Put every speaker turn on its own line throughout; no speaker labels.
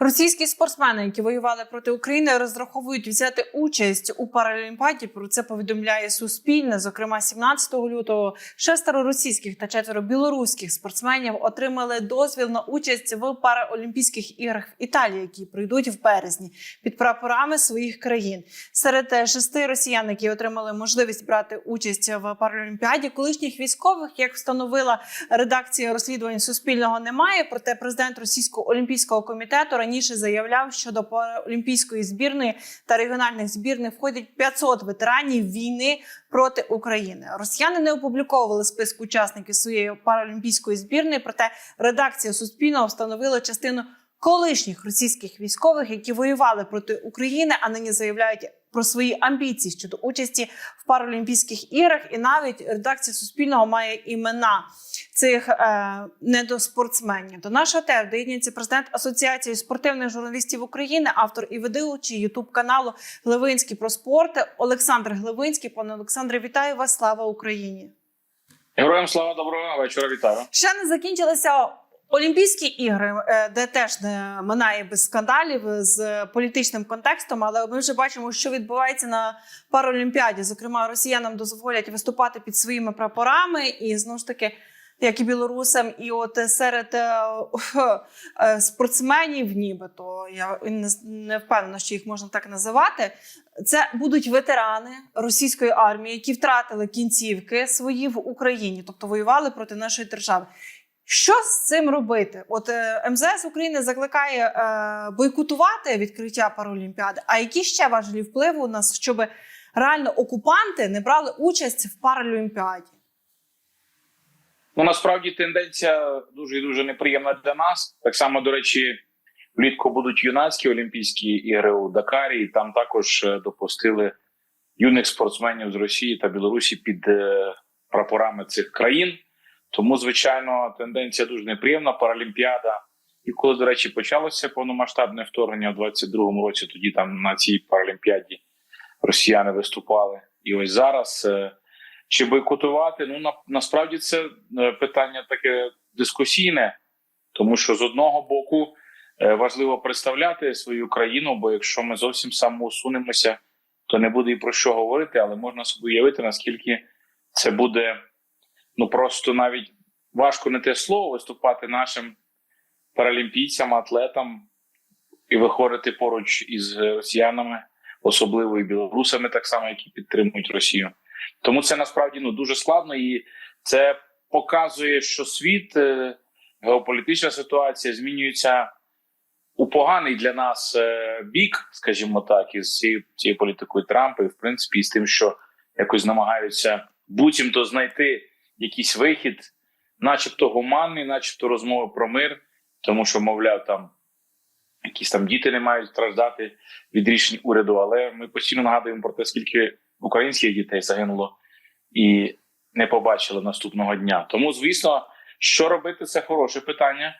Російські спортсмени, які воювали проти України, розраховують взяти участь у паралімпіаді. Про це повідомляє Суспільне. Зокрема, 17 лютого шестеро російських та четверо білоруських спортсменів отримали дозвіл на участь в параолімпійських іграх в Італії, які пройдуть в березні під прапорами своїх країн. Серед шести росіян, які отримали можливість брати участь в паралімпіаді, колишніх військових, як встановила редакція розслідувань Суспільного, немає. Проте президент Російського олімпійського комітету раніше заявляв, що до паралімпійської збірної та регіональних збірних входять 500 ветеранів війни проти України. Росіяни не опубліковували список учасників своєї паралімпійської збірної, проте редакція Суспільного встановила частину колишніх російських військових, які воювали проти України, а нині заявляють про свої амбіції щодо участі в паралімпійських іграх. І навіть редакція Суспільного має імена цих е, недоспортсменів. До нашого тер доєднується президент Асоціації спортивних журналістів України, автор і ведучий Ютуб каналу Глевинський про спорт Олександр Глевинський. Пане Олександре, вітаю вас! Слава Україні!
Героям слава доброго вечора. Вітаю.
Ще не закінчилися Олімпійські ігри, е, де теж не минає без скандалів з політичним контекстом, але ми вже бачимо, що відбувається на паралімпіаді. Зокрема, росіянам дозволять виступати під своїми прапорами, і знову ж таки, як і білорусам, і от серед е, е, спортсменів, нібито я не впевнена, що їх можна так називати. Це будуть ветерани російської армії, які втратили кінцівки свої в Україні, тобто воювали проти нашої держави. Що з цим робити? От е, МЗС України закликає е, бойкотувати відкриття Паралімпіади. А які ще важливі впливи у нас, щоб реально окупанти не брали участь в Паралімпіаді?
Ну насправді тенденція дуже і дуже неприємна для нас. Так само, до речі, влітку будуть юнацькі Олімпійські ігри у Дакарі. і Там також е, допустили юних спортсменів з Росії та Білорусі під прапорами цих країн. Тому, звичайно, тенденція дуже неприємна. Паралімпіада. І коли, до речі, почалося повномасштабне вторгнення у 22-му році, тоді там на цій паралімпіаді росіяни виступали. І ось зараз е, чи бойкотувати? Ну на, насправді це е, питання таке дискусійне, тому що з одного боку е, важливо представляти свою країну, бо якщо ми зовсім самоусунемося, то не буде і про що говорити, але можна собі уявити, наскільки це буде ну просто навіть важко не те слово виступати нашим паралімпійцям, атлетам і виходити поруч із росіянами, особливо і білорусами, так само, які підтримують Росію. Тому це насправді ну дуже складно, і це показує, що світ, е, геополітична ситуація змінюється у поганий для нас е, бік, скажімо так, із цією, політикою Трампа, і в принципі, з тим, що якось намагаються буцімто знайти якийсь вихід, начебто гуманний, начебто розмови про мир, тому що, мовляв, там якісь там діти не мають страждати від рішень уряду. Але ми постійно нагадуємо про те, скільки українських дітей загинуло і не побачили наступного дня. Тому, звісно, що робити, це хороше питання.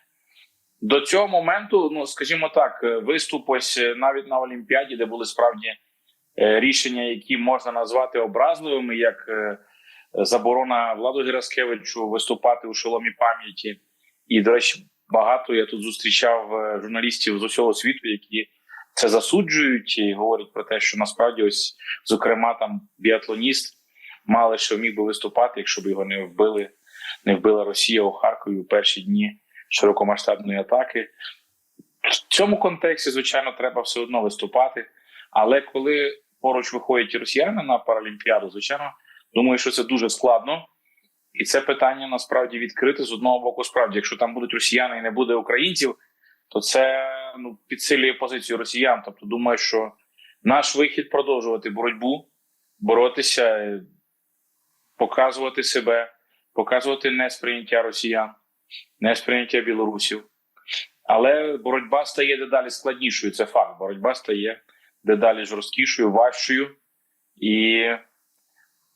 До цього моменту, ну скажімо так, виступ ось навіть на Олімпіаді, де були справді е, рішення, які можна назвати образливими, як е, заборона Владу Гераскевичу виступати у шоломі пам'яті. І, до речі, багато я тут зустрічав е, журналістів з усього світу, які це засуджують і говорять про те, що насправді, ось, зокрема, там біатлоніст мало що міг би виступати, якщо б його не вбили, не вбила Росія у Харкові у перші дні широкомасштабної атаки. В цьому контексті, звичайно, треба все одно виступати. Але коли поруч виходять росіяни на паралімпіаду, звичайно. Думаю, що це дуже складно, і це питання насправді відкрите з одного боку. Справді, якщо там будуть росіяни і не буде українців, то це ну підсилює позицію росіян. Тобто, думаю, що наш вихід продовжувати боротьбу, боротися, показувати себе, показувати несприйняття росіян, несприйняття білорусів. Але боротьба стає дедалі складнішою. Це факт. Боротьба стає дедалі жорсткішою, важчою і.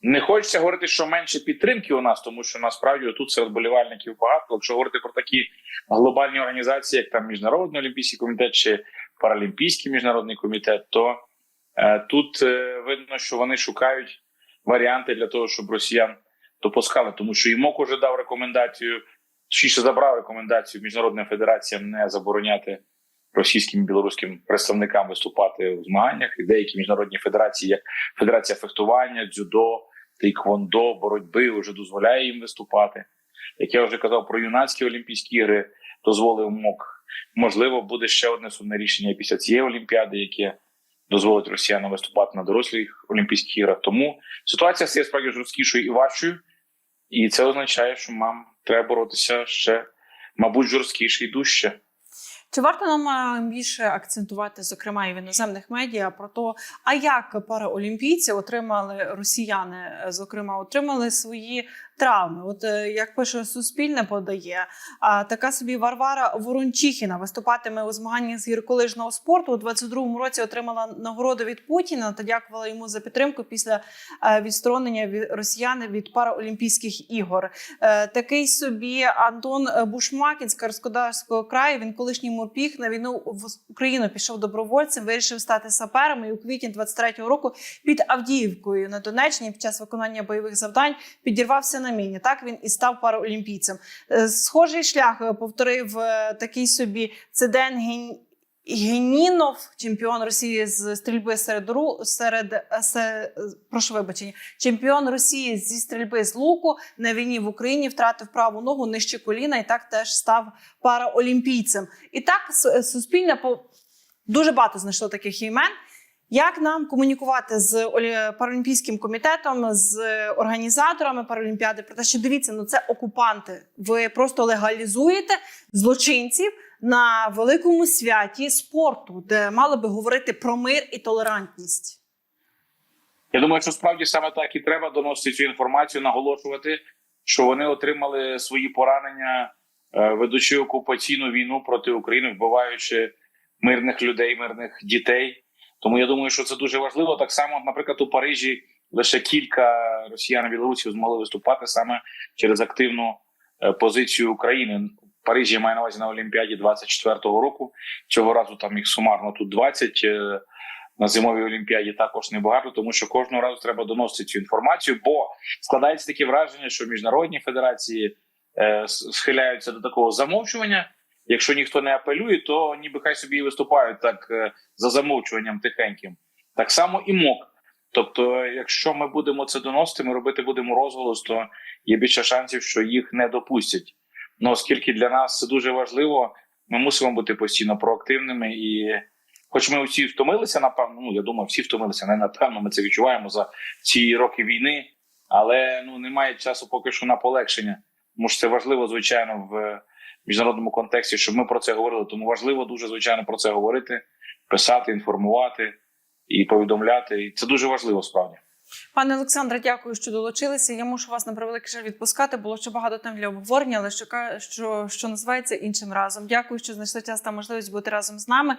Не хочеться говорити, що менше підтримки у нас, тому що насправді тут серед болівальників багато. Якщо говорити про такі глобальні організації, як там Міжнародний олімпійський комітет чи Паралімпійський міжнародний комітет, то е, тут е, видно, що вони шукають варіанти для того, щоб росіян допускали, тому що ІМОК уже дав рекомендацію, ще забрав рекомендацію міжнародним федераціям не забороняти російським і білоруським представникам виступати у змаганнях. І деякі міжнародні федерації, як Федерація фехтування, дзюдо, тейквондо, боротьби, вже дозволяє їм виступати. Як я вже казав про юнацькі Олімпійські ігри, дозволив МОК. Можливо, буде ще одне сумне рішення після цієї олімпіади, яке дозволить росіянам виступати на дорослих Олімпійських іграх. Тому ситуація стає справді жорсткішою і важчою, і це означає, що нам треба боротися ще, мабуть, жорсткіше і дужче.
Чи варто нам е, більше акцентувати, зокрема і в іноземних медіа, про те, а як параолімпійці отримали росіяни, е, зокрема, отримали свої травми? От е, як пише Суспільне, подає така собі Варвара Ворончихіна виступатиме у змаганнях з гірколижного спорту. У 22-му році отримала нагороду від Путіна та дякувала йому за підтримку після е, відсторонення від росіяни від параолімпійських ігор. Е, Такий собі Антон Бушмакін з Карськодарського краю. Він колишній морпіг на війну в Україну пішов добровольцем, вирішив стати сапером. І у квітні 23-го року під Авдіївкою на Донеччині під час виконання бойових завдань підірвався на міні. Так він і став параолімпійцем. Е, Схожий шлях е, повторив е, такий собі Цеден Гін- Генінов, чемпіон Росії з стрільби серед ру серед се, прошу вибачення, чемпіон Росії зі стрільби з луку на війні в Україні втратив праву ногу нижче коліна і так теж став параолімпійцем. І так суспільне по дуже багато знайшло таких імен. Як нам комунікувати з паралімпійським комітетом, з організаторами Паралімпіади про те, що дивіться, ну це окупанти. Ви просто легалізуєте злочинців на великому святі спорту, де мали би говорити про мир і толерантність.
Я думаю, що справді саме так і треба доносити цю інформацію, наголошувати, що вони отримали свої поранення, е, ведучи окупаційну війну проти України, вбиваючи мирних людей, мирних дітей. Тому я думаю, що це дуже важливо. Так само, наприклад, у Парижі лише кілька росіян і білорусів змогли виступати саме через активну е, позицію України. В Парижі я маю на увазі на Олімпіаді 24-го року. Цього разу там їх сумарно тут 20. е, на зимовій олімпіаді також небагато, тому що кожного разу треба доносити цю інформацію, бо складається таке враження, що міжнародні федерації е, схиляються до такого замовчування. Якщо ніхто не апелює, то ніби хай собі і виступають так е, за замовчуванням тихеньким. Так само і МОК. Тобто, якщо ми будемо це доносити, ми робити будемо розголос, то є більше шансів, що їх не допустять. Ну оскільки для нас це дуже важливо, ми мусимо бути постійно проактивними і Хоч ми всі втомилися, напевно, ну я думаю, всі втомилися, не напевно, ми це відчуваємо за ці роки війни, але ну немає часу поки що на полегшення. Тому що це важливо, звичайно, в міжнародному контексті, щоб ми про це говорили. Тому важливо дуже звичайно про це говорити, писати, інформувати і повідомляти. І це дуже важливо справді.
Пане Олександре, дякую, що долучилися. Я мушу вас на превеликий жаль відпускати. Було ще багато тем для обговорення, але що, що, що називається іншим разом. Дякую, що знайшли час та можливість бути разом з нами.